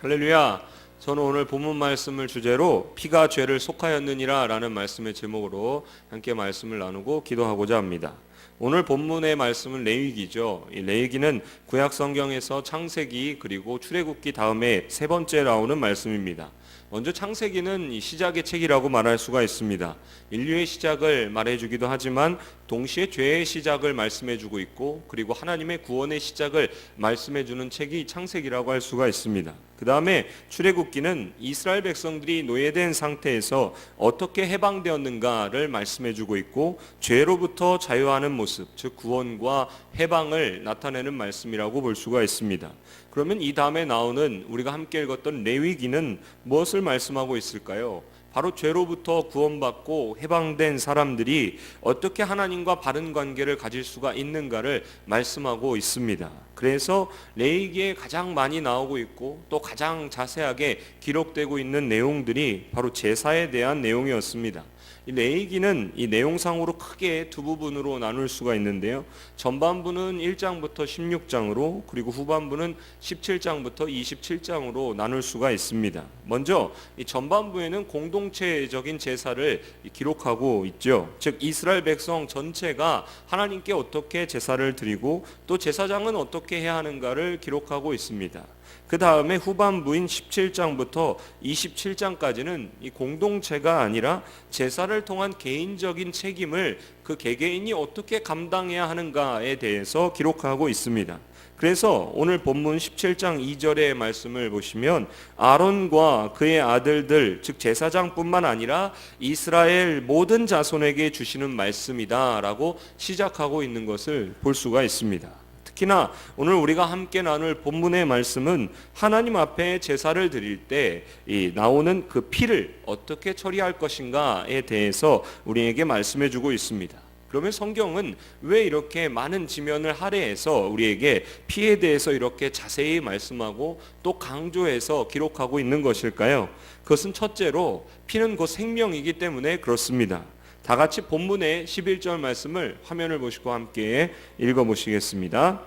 할렐루야. 저는 오늘 본문 말씀을 주제로 피가 죄를 속하였느니라 라는 말씀의 제목으로 함께 말씀을 나누고 기도하고자 합니다. 오늘 본문의 말씀은 레위기죠. 이 레위기는 구약 성경에서 창세기 그리고 출애굽기 다음에 세 번째 나오는 말씀입니다. 먼저 창세기는 이 시작의 책이라고 말할 수가 있습니다. 인류의 시작을 말해주기도 하지만 동시에 죄의 시작을 말씀해주고 있고 그리고 하나님의 구원의 시작을 말씀해주는 책이 창세기라고 할 수가 있습니다. 그 다음에 출애굽기는 이스라엘 백성들이 노예된 상태에서 어떻게 해방되었는가를 말씀해주고 있고 죄로부터 자유하는 모습, 즉 구원과 해방을 나타내는 말씀이라고 볼 수가 있습니다. 그러면 이 다음에 나오는 우리가 함께 읽었던 레위기는 무엇을 말씀하고 있을까요? 바로 죄로부터 구원받고 해방된 사람들이 어떻게 하나님과 바른 관계를 가질 수가 있는가를 말씀하고 있습니다. 그래서 레이기에 가장 많이 나오고 있고 또 가장 자세하게 기록되고 있는 내용들이 바로 제사에 대한 내용이었습니다. 이 레이기는 이 내용상으로 크게 두 부분으로 나눌 수가 있는데요. 전반부는 1장부터 16장으로 그리고 후반부는 17장부터 27장으로 나눌 수가 있습니다. 먼저 이 전반부에는 공동체적인 제사를 기록하고 있죠. 즉 이스라엘 백성 전체가 하나님께 어떻게 제사를 드리고 또 제사장은 어떻게 해야 하는가를 기록하고 있습니다. 그 다음에 후반부인 17장부터 27장까지는 이 공동체가 아니라 제사를 통한 개인적인 책임을 그 개개인이 어떻게 감당해야 하는가에 대해서 기록하고 있습니다. 그래서 오늘 본문 17장 2절의 말씀을 보시면 아론과 그의 아들들 즉 제사장뿐만 아니라 이스라엘 모든 자손에게 주시는 말씀이다라고 시작하고 있는 것을 볼 수가 있습니다. 특히나 오늘 우리가 함께 나눌 본문의 말씀은 하나님 앞에 제사를 드릴 때 나오는 그 피를 어떻게 처리할 것인가에 대해서 우리에게 말씀해 주고 있습니다. 그러면 성경은 왜 이렇게 많은 지면을 할애해서 우리에게 피에 대해서 이렇게 자세히 말씀하고 또 강조해서 기록하고 있는 것일까요? 그것은 첫째로 피는 곧 생명이기 때문에 그렇습니다. 다 같이 본문의 11절 말씀을 화면을 보시고 함께 읽어 보시겠습니다.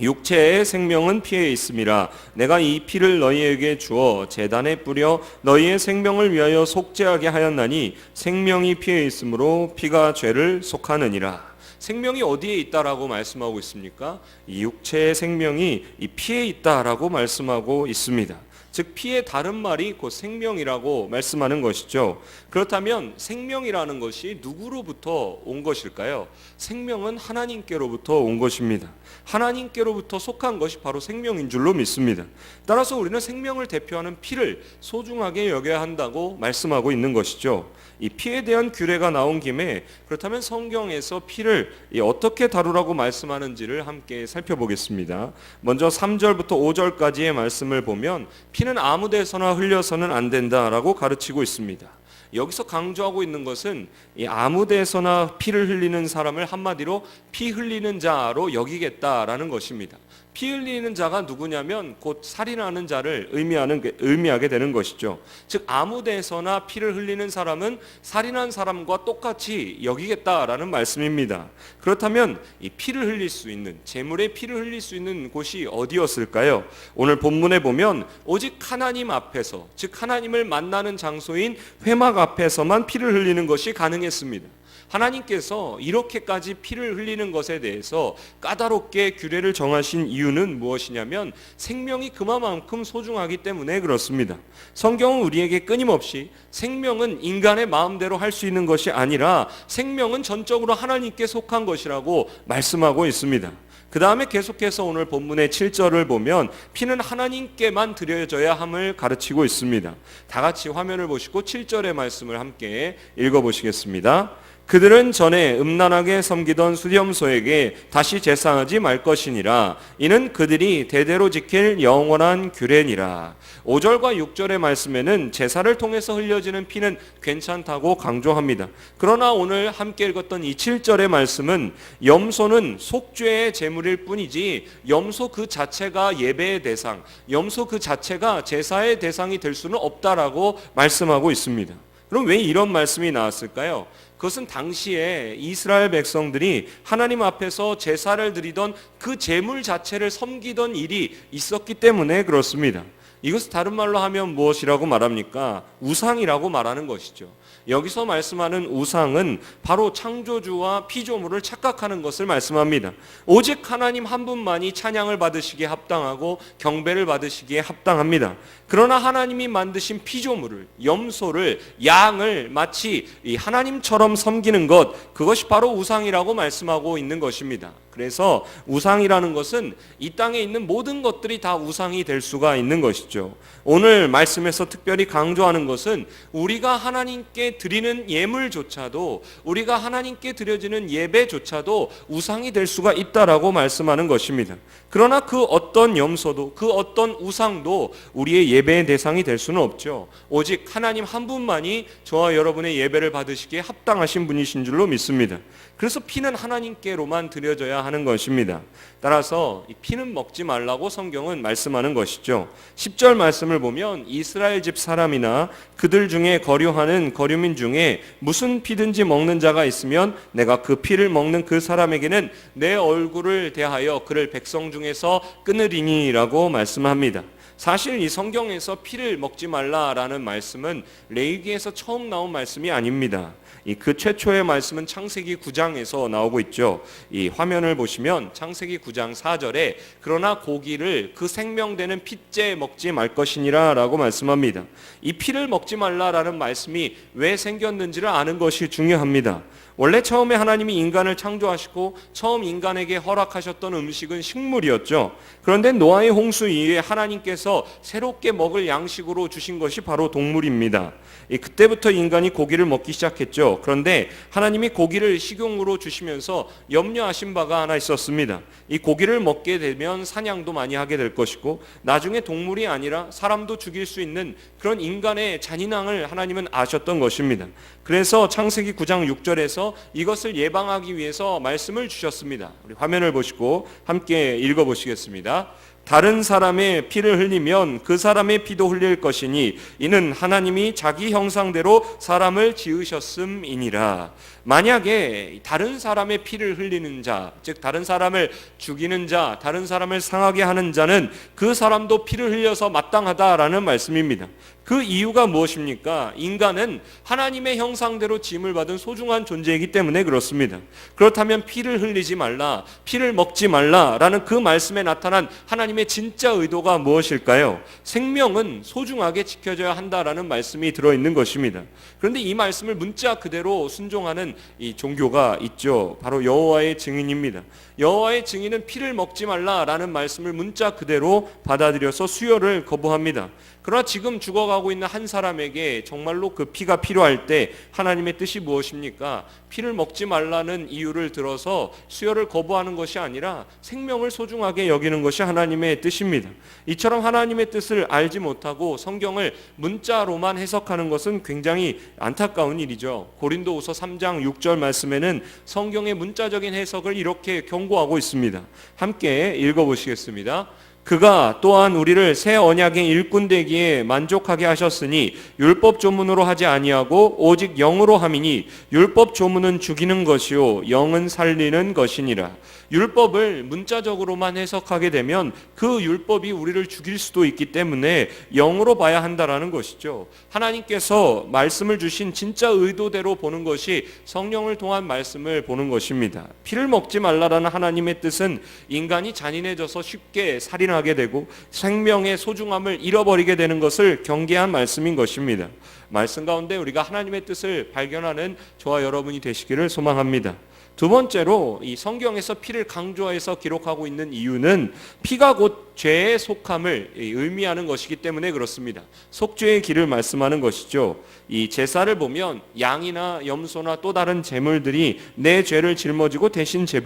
육체의 생명은 피에 있음이라 내가 이 피를 너희에게 주어 제단에 뿌려 너희의 생명을 위하여 속죄하게 하였나니 생명이 피에 있으므로 피가 죄를 속하느니라 생명이 어디에 있다라고 말씀하고 있습니까? 이 육체의 생명이 이 피에 있다라고 말씀하고 있습니다. 즉 피의 다른 말이 곧 생명이라고 말씀하는 것이죠. 그렇다면 생명이라는 것이 누구로부터 온 것일까요? 생명은 하나님께로부터 온 것입니다. 하나님께로부터 속한 것이 바로 생명인 줄로 믿습니다. 따라서 우리는 생명을 대표하는 피를 소중하게 여겨야 한다고 말씀하고 있는 것이죠. 이 피에 대한 규례가 나온 김에 그렇다면 성경에서 피를 어떻게 다루라고 말씀하는지를 함께 살펴보겠습니다. 먼저 3절부터 5절까지의 말씀을 보면 피는 아무 데서나 흘려서는 안 된다라고 가르치고 있습니다. 여기서 강조하고 있는 것은 이 아무 데서나 피를 흘리는 사람을 한마디로 피 흘리는 자로 여기겠다라는 것입니다. 피 흘리는 자가 누구냐면 곧 살인하는 자를 의미하는 의미하게 되는 것이죠. 즉 아무 데서나 피를 흘리는 사람은 살인한 사람과 똑같이 여기겠다라는 말씀입니다. 그렇다면 이 피를 흘릴 수 있는 재물의 피를 흘릴 수 있는 곳이 어디였을까요? 오늘 본문에 보면 오직 하나님 앞에서 즉 하나님을 만나는 장소인 회막 앞에서만 피를 흘리는 것이 가능했습니다. 하나님께서 이렇게까지 피를 흘리는 것에 대해서 까다롭게 규례를 정하신 이유는 무엇이냐면 생명이 그만큼 소중하기 때문에 그렇습니다. 성경은 우리에게 끊임없이 생명은 인간의 마음대로 할 수 있는 것이 아니라 생명은 전적으로 하나님께 속한 것이라고 말씀하고 있습니다. 그 다음에 계속해서 오늘 본문의 7절을 보면 피는 하나님께만 드려져야 함을 가르치고 있습니다. 다 같이 화면을 보시고 7절의 말씀을 함께 읽어보시겠습니다. 그들은 전에 음란하게 섬기던 수렴소에게 다시 제사하지 말 것이니라. 이는 그들이 대대로 지킬 영원한 규례니라. 5절과 6절의 말씀에는 제사를 통해서 흘려지는 피는 괜찮다고 강조합니다. 그러나 오늘 함께 읽었던 이 7절의 말씀은 염소는 속죄의 제물일 뿐이지 염소 그 자체가 예배의 대상, 염소 그 자체가 제사의 대상이 될 수는 없다라고 말씀하고 있습니다. 그럼 왜 이런 말씀이 나왔을까요? 그것은 당시에 이스라엘 백성들이 하나님 앞에서 제사를 드리던 그 제물 자체를 섬기던 일이 있었기 때문에 그렇습니다. 이것을 다른 말로 하면 무엇이라고 말합니까? 우상이라고 말하는 것이죠. 여기서 말씀하는 우상은 바로 창조주와 피조물을 착각하는 것을 말씀합니다. 오직 하나님 한 분만이 찬양을 받으시기에 합당하고 경배를 받으시기에 합당합니다. 그러나 하나님이 만드신 피조물을 염소를 양을 마치 이 하나님처럼 섬기는 것 그것이 바로 우상이라고 말씀하고 있는 것입니다. 그래서 우상이라는 것은 이 땅에 있는 모든 것들이 다 우상이 될 수가 있는 것이죠. 오늘 말씀에서 특별히 강조하는 것은 우리가 하나님께 드리는 예물조차도 우리가 하나님께 드려지는 예배조차도 우상이 될 수가 있다라고 말씀하는 것입니다. 그러나 그 어떤 염소도 그 어떤 우상도 우리의 예배의 대상이 될 수는 없죠. 오직 하나님 한 분만이 저와 여러분의 예배를 받으시기에 합당하신 분이신 줄로 믿습니다. 그래서 피는 하나님께로만 드려져야 하는 것입니다. 따라서 이 피는 먹지 말라고 성경은 말씀하는 것이죠. 10절 말씀을 보면 이스라엘 집 사람이나 그들 중에 거류하는 거류민 중에 무슨 피든지 먹는 자가 있으면 내가 그 피를 먹는 그 사람에게는 내 얼굴을 대하여 그를 백성 중에서 끊으리니라고 말씀합니다. 사실 이 성경에서 피를 먹지 말라라는 말씀은 레위기에서 처음 나온 말씀이 아닙니다. 이 그 최초의 말씀은 창세기 9장에서 나오고 있죠. 이 화면을 보시면 창세기 9장 4절에 그러나 고기를 그 생명되는 핏째 먹지 말 것이니라라고 말씀합니다. 이 피를 먹지 말라라는 말씀이 왜 생겼는지를 아는 것이 중요합니다. 원래 처음에 하나님이 인간을 창조하시고 처음 인간에게 허락하셨던 음식은 식물이었죠. 그런데 노아의 홍수 이후에 하나님께서 새롭게 먹을 양식으로 주신 것이 바로 동물입니다. 그때부터 인간이 고기를 먹기 시작했죠. 그런데 하나님이 고기를 식용으로 주시면서 염려하신 바가 하나 있었습니다. 이 고기를 먹게 되면 사냥도 많이 하게 될 것이고 나중에 동물이 아니라 사람도 죽일 수 있는 그런 인간의 잔인함을 하나님은 아셨던 것입니다. 그래서 창세기 9장 6절에서 이것을 예방하기 위해서 말씀을 주셨습니다. 우리 화면을 보시고 함께 읽어 보시겠습니다. 다른 사람의 피를 흘리면 그 사람의 피도 흘릴 것이니 이는 하나님이 자기 형상대로 사람을 지으셨음이니라. 만약에 다른 사람의 피를 흘리는 자, 즉 다른 사람을 죽이는 자, 다른 사람을 상하게 하는 자는 그 사람도 피를 흘려서 마땅하다라는 말씀입니다. 그 이유가 무엇입니까? 인간은 하나님의 형상대로 짐을 받은 소중한 존재이기 때문에 그렇습니다. 그렇다면 피를 흘리지 말라, 피를 먹지 말라라는 그 말씀에 나타난 하나님의 진짜 의도가 무엇일까요? 생명은 소중하게 지켜져야 한다라는 말씀이 들어 있는 것입니다. 그런데 이 말씀을 문자 그대로 순종하는 이 종교가 있죠. 바로 여호와의 증인입니다. 여호와의 증인은 피를 먹지 말라라는 말씀을 문자 그대로 받아들여서 수혈을 거부합니다. 그러나 지금 죽어가고 있는 한 사람에게 정말로 그 피가 필요할 때 하나님의 뜻이 무엇입니까? 피를 먹지 말라는 이유를 들어서 수혈을 거부하는 것이 아니라 생명을 소중하게 여기는 것이 하나님의 뜻입니다. 이처럼 하나님의 뜻을 알지 못하고 성경을 문자로만 해석하는 것은 굉장히 안타까운 일이죠. 고린도후서 3장 6절 말씀에는 성경의 문자적인 해석을 이렇게 경고 하고 있습니다. 함께 읽어 보시겠습니다. 그가 또한 우리를 새 언약의 일꾼 되기에 만족하게 하셨으니 율법 조문으로 하지 아니하고 오직 영으로 함이니 율법 조문은 죽이는 것이요 영은 살리는 것이니라. 율법을 문자적으로만 해석하게 되면 그 율법이 우리를 죽일 수도 있기 때문에 영으로 봐야 한다라는 것이죠. 하나님께서 말씀을 주신 진짜 의도대로 보는 것이 성령을 통한 말씀을 보는 것입니다. 피를 먹지 말라라는 하나님의 뜻은 인간이 잔인해져서 쉽게 살인하 게 되고 생명의 소중함을 잃어버리게 되는 것을 경계한 말씀인 것입니다. 말씀 가운데 우리가 하나님의 뜻을 발견하는 저와 여러분이 되시기를 소망합니다. 두 번째로 이 성경에서 피를 강조해서 기록하고 있는 이유는 피가 곧 죄에 속함을 의미하는 것이기 때문에 그렇습니다. 속죄의 길을 말씀하는 것이죠. 이 제사를 보면 양이나 염소나 또 다른 제물들이 내 죄를 짊어지고 대신 제,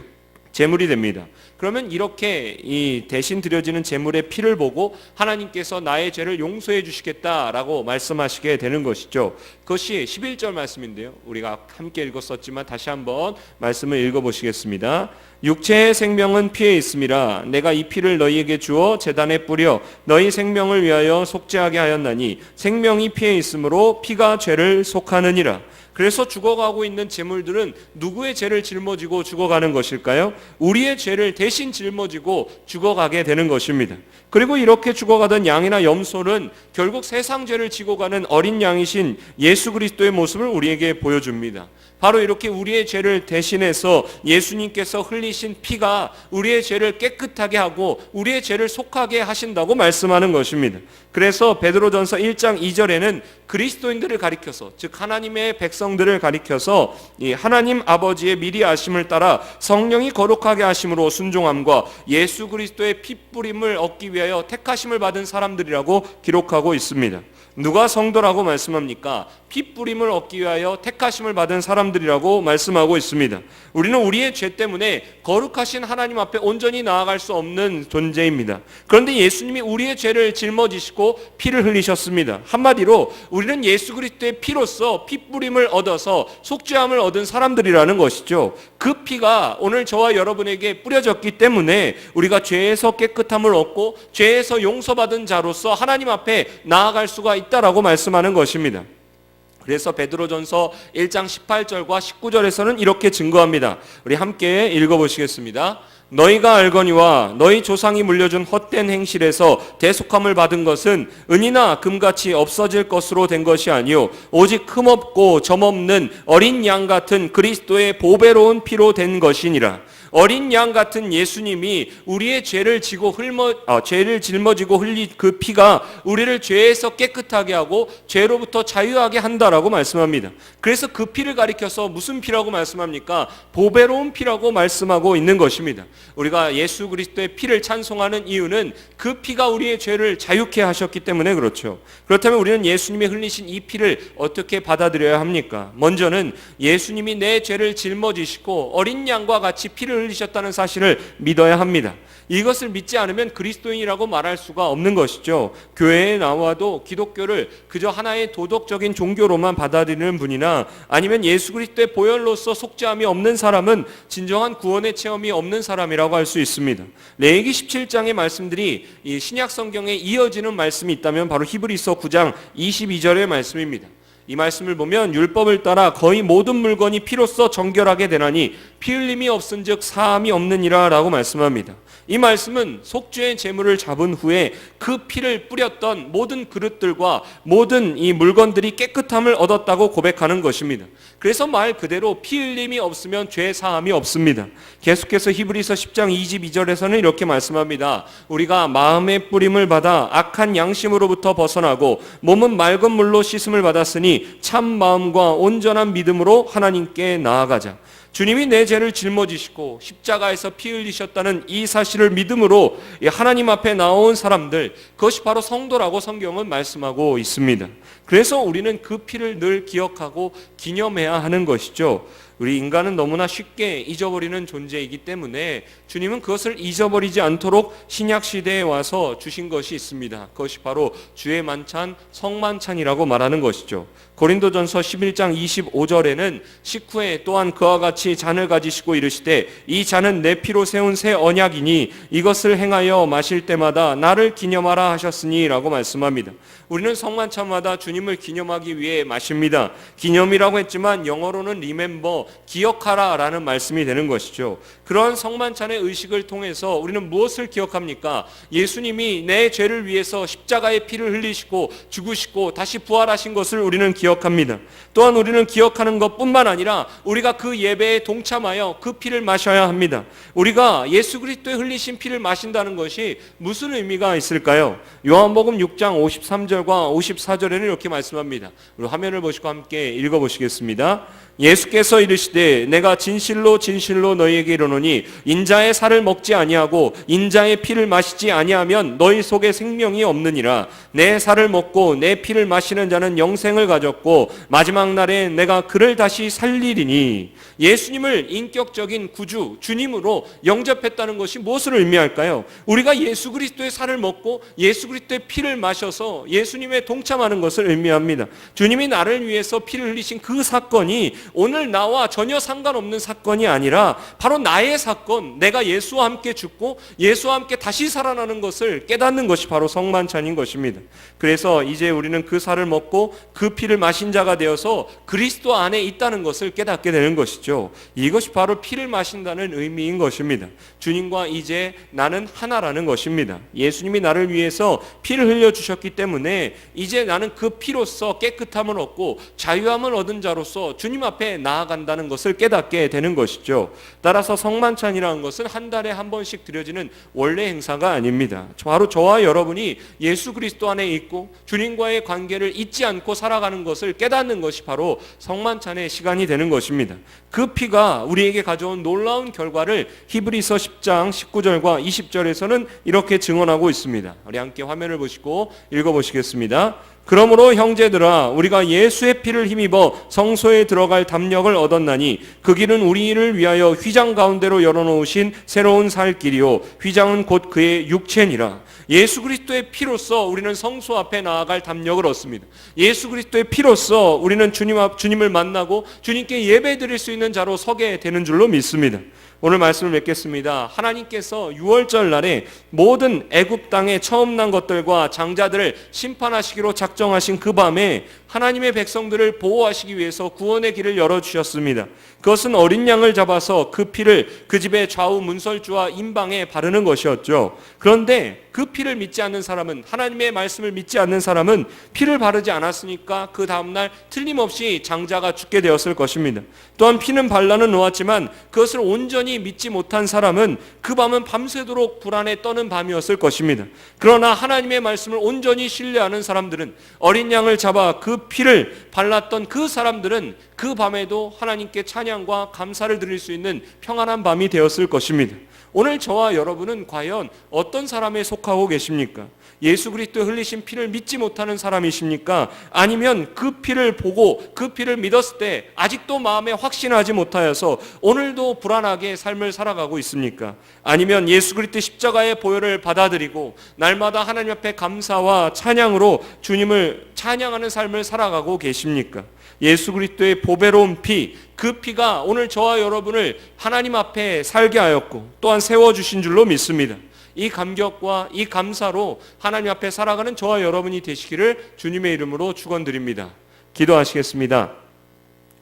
제물이 됩니다. 그러면 이렇게 이 대신 드려지는 제물의 피를 보고 하나님께서 나의 죄를 용서해 주시겠다라고 말씀하시게 되는 것이죠. 그것이 11절 말씀인데요. 우리가 함께 읽었었지만 다시 한번 말씀을 읽어 보시겠습니다. 육체의 생명은 피에 있음이라 내가 이 피를 너희에게 주어 재단에 뿌려 너희 생명을 위하여 속죄하게 하였나니 생명이 피에 있으므로 피가 죄를 속하느니라. 그래서 죽어가고 있는 재물들은 누구의 죄를 짊어지고 죽어가는 것일까요? 우리의 죄를 대신 짊어지고 죽어가게 되는 것입니다. 그리고 이렇게 죽어가던 양이나 염소는 결국 세상 죄를 지고 가는 어린 양이신 예수 그리스도의 모습을 우리에게 보여줍니다. 바로 이렇게 우리의 죄를 대신해서 예수님께서 흘리신 피가 우리의 죄를 깨끗하게 하고 우리의 죄를 속하게 하신다고 말씀하는 것입니다. 그래서 베드로전서 1장 2절에는 그리스도인들을 가리켜서 즉 하나님의 백성들을 가리켜서 이 하나님 아버지의 미리 아심을 따라 성령이 거룩하게 하심으로 순종함과 예수 그리스도의 피 뿌림을 얻기 위하여 택하심을 받은 사람들이라고 기록하고 있습니다. 누가 성도라고 말씀합니까? 피 뿌림을 얻기 위하여 택하심을 받은 사람들이라고 말씀하고 있습니다. 우리는 우리의 죄 때문에 거룩하신 하나님 앞에 온전히 나아갈 수 없는 존재입니다. 그런데 예수님이 우리의 죄를 짊어지시고 피를 흘리셨습니다. 한마디로 우리는 예수 그리스도의 피로서 피 뿌림을 얻어서 속죄함을 얻은 사람들이라는 것이죠. 그 피가 오늘 저와 여러분에게 뿌려졌기 때문에 우리가 죄에서 깨끗함을 얻고 죄에서 용서받은 자로서 하나님 앞에 나아갈 수가 있다라고 말씀하는 것입니다. 그래서 베드로전서 1장 18절과 19절에서는 이렇게 증거합니다. 우리 함께 읽어 보시겠습니다. 너희가 알거니와 너희 조상이 물려준 헛된 행실에서 대속함을 받은 것은 은이나 금같이 없어질 것으로 된 것이 아니요 오직 흠없고 점없는 어린 양 같은 그리스도의 보배로운 피로 된 것이니라. 어린 양 같은 예수님이 우리의 죄를 지고 흘머 아, 죄를 짊어지고 흘린 그 피가 우리를 죄에서 깨끗하게 하고 죄로부터 자유하게 한다라고 말씀합니다. 그래서 그 피를 가리켜서 무슨 피라고 말씀합니까? 보배로운 피라고 말씀하고 있는 것입니다. 우리가 예수 그리스도의 피를 찬송하는 이유는 그 피가 우리의 죄를 자유케 하셨기 때문에 그렇죠. 그렇다면 우리는 예수님이 흘리신 이 피를 어떻게 받아들여야 합니까? 먼저는 예수님이 내 죄를 짊어지시고 어린 양과 같이 피를 흘리셨다는 사실을 믿어야 합니다. 이것을 믿지 않으면 그리스도인이라고 말할 수가 없는 것이죠. 교회에 나와도 기독교를 그저 하나의 도덕적인 종교로만 받아들이는 분이나 아니면 예수 그리스도의 보혈로서 속죄함이 없는 사람은 진정한 구원의 체험이 없는 사람이라고 할 수 있습니다. 레이기 17장의 말씀들이 이 신약 성경에 이어지는 말씀이 있다면 바로 히브리서 9장 22절의 말씀입니다. 이 말씀을 보면 율법을 따라 거의 모든 물건이 피로써 정결하게 되나니 피 흘림이 없은즉 사함이 없느니라라고 말씀합니다. 이 말씀은 속죄의 제물을 잡은 후에 그 피를 뿌렸던 모든 그릇들과 모든 이 물건들이 깨끗함을 얻었다고 고백하는 것입니다. 그래서 말 그대로 피 흘림이 없으면 죄 사함이 없습니다. 계속해서 히브리서 10장 22절에서는 이렇게 말씀합니다. 우리가 마음의 뿌림을 받아 악한 양심으로부터 벗어나고 몸은 맑은 물로 씻음을 받았으니 참 마음과 온전한 믿음으로 하나님께 나아가자. 주님이 내 죄를 짊어지시고 십자가에서 피 흘리셨다는 이 사실을 믿음으로 하나님 앞에 나온 사람들 그것이 바로 성도라고 성경은 말씀하고 있습니다. 그래서 우리는 그 피를 늘 기억하고 기념해야 하는 것이죠. 우리 인간은 너무나 쉽게 잊어버리는 존재이기 때문에 주님은 그것을 잊어버리지 않도록 신약 시대에 와서 주신 것이 있습니다. 그것이 바로 주의 만찬 성만찬이라고 말하는 것이죠. 고린도전서 11장 25절에는 식후에 또한 그와 같이 잔을 가지시고 이르시되 이 잔은 내 피로 세운 새 언약이니 이것을 행하여 마실 때마다 나를 기념하라 하셨으니라고 말씀합니다. 우리는 성만찬마다 주님을 기념하기 위해 마십니다. 기념이라고 했지만 영어로는 remember 기억하라 라는 말씀이 되는 것이죠. 그런 성만찬의 의식을 통해서 우리는 무엇을 기억합니까? 예수님이 내 죄를 위해서 십자가의 피를 흘리시고 죽으시고 다시 부활하신 것을 우리는 기억합니다. 또한 우리는 기억하는 것뿐만 아니라 우리가 그 예배에 동참하여 그 피를 마셔야 합니다. 우리가 예수 그리스도의 흘리신 피를 마신다는 것이 무슨 의미가 있을까요? 요한복음 6장 53절과 54절에는 이렇게 말씀합니다. 우리 화면을 보시고 함께 읽어 보시겠습니다. 예수께서 이르시되 내가 진실로 진실로 너희에게 이르노니 인자의 살을 먹지 아니하고 인자의 피를 마시지 아니하면 너희 속에 생명이 없느니라 내 살을 먹고 내 피를 마시는 자는 영생을 가졌고 마지막 날에 내가 그를 다시 살리리니 예수님을 인격적인 구주 주님으로 영접했다는 것이 무엇을 의미할까요? 우리가 예수 그리스도의 살을 먹고 예수 그리스도의 피를 마셔서 예수님의 동참하는 것을 의미합니다. 주님이 나를 위해서 피를 흘리신 그 사건이 오늘 나와 전혀 상관없는 사건이 아니라 바로 나의 사건, 내가 예수와 함께 죽고 예수와 함께 다시 살아나는 것을 깨닫는 것이 바로 성만찬인 것입니다. 그래서 이제 우리는 그 살을 먹고 그 피를 마신 자가 되어서 그리스도 안에 있다는 것을 깨닫게 되는 것이죠. 이것이 바로 피를 마신다는 의미인 것입니다. 주님과 이제 나는 하나라는 것입니다. 예수님이 나를 위해서 피를 흘려 주셨기 때문에 이제 나는 그 피로써 깨끗함을 얻고 자유함을 얻은 자로서 주님 앞에 나아간다는 것을 깨닫게 되는 것이죠. 따라서 성만찬이라는 것은 한 달에 한 번씩 드려지는 원래 행사가 아닙니다. 바로 저와 여러분이 예수 그리스도 안에 있고 주님과의 관계를 잊지 않고 살아가는 것을 깨닫는 것이 바로 성만찬의 시간이 되는 것입니다. 그 피가 우리에게 가져온 놀라운 결과를 히브리서 10장 19절과 20절에서는 이렇게 증언하고 있습니다. 우리 함께 화면을 보시고 읽어보시겠습니다. 그러므로 형제들아 우리가 예수의 피를 힘입어 성소에 들어갈 담력을 얻었나니 그 길은 우리를 위하여 휘장 가운데로 열어놓으신 새로운 살 길이요 휘장은 곧 그의 육체니라 예수 그리스도의 피로써 우리는 성소 앞에 나아갈 담력을 얻습니다. 예수 그리스도의 피로써 우리는 주님 앞 주님을 만나고 주님께 예배 드릴 수 있는 자로 서게 되는 줄로 믿습니다. 오늘 말씀을 맺겠습니다. 하나님께서 6월절 날에 모든 애굽 땅에 처음 난 것들과 장자들을 심판하시기로 작정하신 그 밤에 하나님의 백성들을 보호하시기 위해서 구원의 길을 열어 주셨습니다. 그것은 어린 양을 잡아서 그 피를 그 집의 좌우 문설주와 임방에 바르는 것이었죠. 그런데 그 피를 믿지 않는 사람은 하나님의 말씀을 믿지 않는 사람은 피를 바르지 않았으니까 그 다음 날 틀림없이 장자가 죽게 되었을 것입니다. 또한 피는 발라는 놓았지만 그것을 온전히 믿지 못한 사람은 그 밤은 밤새도록 불안에 떠는 밤이었을 것입니다. 그러나 하나님의 말씀을 온전히 신뢰하는 사람들은 어린 양을 잡아 그 피를 발랐던 그 사람들은 그 밤에도 하나님께 찬양과 감사를 드릴 수 있는 평안한 밤이 되었을 것입니다. 오늘 저와 여러분은 과연 어떤 사람에 속하고 계십니까? 예수 그리스도 흘리신 피를 믿지 못하는 사람이십니까? 아니면 그 피를 보고 그 피를 믿었을 때 아직도 마음에 확신하지 못하여서 오늘도 불안하게 삶을 살아가고 있습니까? 아니면 예수 그리스도 십자가의 보혈을 받아들이고 날마다 하나님 앞에 감사와 찬양으로 주님을 찬양하는 삶을 살아가고 계십니까? 예수 그리스도의 보배로운 피, 그 피가 오늘 저와 여러분을 하나님 앞에 살게 하였고 또한 세워 주신 줄로 믿습니다. 이 감격과 이 감사로 하나님 앞에 살아가는 저와 여러분이 되시기를 주님의 이름으로 축원드립니다. 기도하시겠습니다.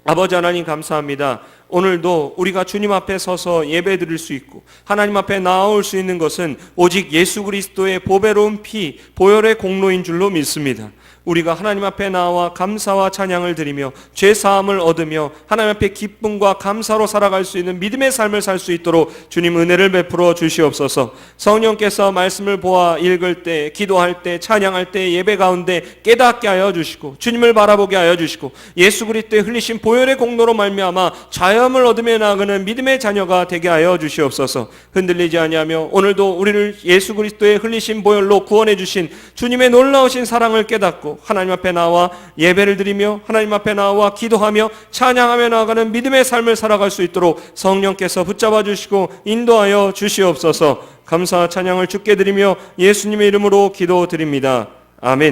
아버지 하나님 감사합니다. 오늘도 우리가 주님 앞에 서서 예배 드릴 수 있고 하나님 앞에 나아올 수 있는 것은 오직 예수 그리스도의 보배로운 피, 보혈의 공로인 줄로 믿습니다. 우리가 하나님 앞에 나와 감사와 찬양을 드리며 죄 사함을 얻으며 하나님 앞에 기쁨과 감사로 살아갈 수 있는 믿음의 삶을 살 수 있도록 주님 은혜를 베풀어 주시옵소서. 성령께서 말씀을 보아 읽을 때, 기도할 때, 찬양할 때 예배 가운데 깨닫게 하여 주시고 주님을 바라보게 하여 주시고 예수 그리스도의 흘리신 보혈의 공로로 말미암아 자염을 얻으며 나아가는 믿음의 자녀가 되게 하여 주시옵소서. 흔들리지 아니하며 오늘도 우리를 예수 그리스도의 흘리신 보혈로 구원해 주신 주님의 놀라우신 사랑을 깨닫 고 하나님 앞에 나와 예배를 드리며 하나님 앞에 나와 기도하며 찬양하며 나아가는 믿음의 삶을 살아갈 수 있도록 성령께서 붙잡아 주시고 인도하여 주시옵소서. 감사 찬양을 주께 드리며 예수님의 이름으로 기도드립니다. 아멘.